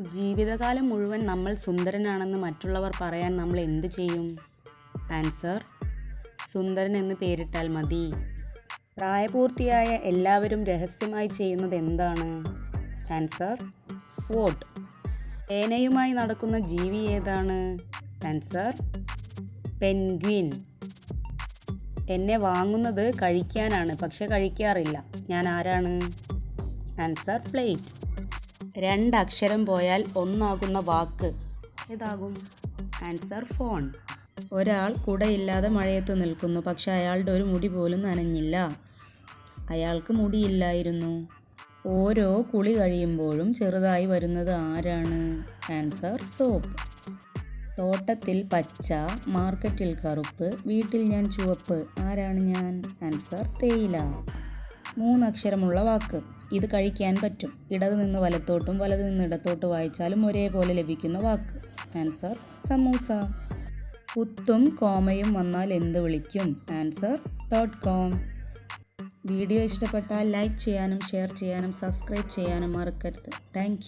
ജീവിതകാലം മുഴുവൻ നമ്മൾ സുന്ദരനാണെന്ന് മറ്റുള്ളവർ പറയാൻ നമ്മൾ എന്ത് ചെയ്യും? ആൻസർ സുന്ദരൻ എന്ന് പേരിട്ടാൽ മതി. പ്രായപൂർത്തിയായ എല്ലാവരും രഹസ്യമായി ചെയ്യുന്നത് എന്താണ്? ആൻസർ വോട്ട് പേനയുമായി നടക്കുന്ന ജീവി ഏതാണ്? ആൻസർ പെൻഗ്വിൻ എന്നെ വാങ്ങുന്നത് കഴിക്കാനാണ് പക്ഷെ കഴിക്കാറില്ല. ഞാൻ ആരാണ്? ആൻസർ പ്ലേറ്റ് രണ്ടക്ഷരം പോയാൽ ഒന്നാകുന്ന വാക്ക് ഏതാകും? ആൻസർ ഫോൺ ഒരാൾ കുടയില്ലാതെ മഴയത്ത് നിൽക്കുന്നു പക്ഷെ അയാളുടെ ഒരു മുടി പോലും നനഞ്ഞില്ല. അയാൾക്ക് മുടിയില്ലായിരുന്നു. ഓരോ കുളി കഴിയുമ്പോഴും ചെറുതായി വരുന്നത് ആരാണ്? ആൻസർ സോപ്പ് തോട്ടത്തിൽ പച്ച മാർക്കറ്റിൽ കറുപ്പ് വീട്ടിൽ ഞാൻ ചുവപ്പ്. ആരാണ് ഞാൻ? ആൻസർ തേയില. മൂന്നക്ഷരമുള്ള വാക്ക്. ഇത് കഴിക്കാൻ പറ്റും. ഇടത് നിന്ന് വലത്തോട്ടും വലത് നിന്ന് ഇടത്തോട്ട് വായിച്ചാലും ഒരേപോലെ ലഭിക്കുന്ന വാക്ക്. ആൻസർ സമൂസ. കുത്തും കോമയും വന്നാൽ എന്ത് വിളിക്കും? Answer dot com. വീഡിയോ ഇഷ്ടപ്പെട്ടാൽ ലൈക്ക് ചെയ്യാനും ഷെയർ ചെയ്യാനും സബ്സ്ക്രൈബ് ചെയ്യാനും മറക്കരുത്. താങ്ക്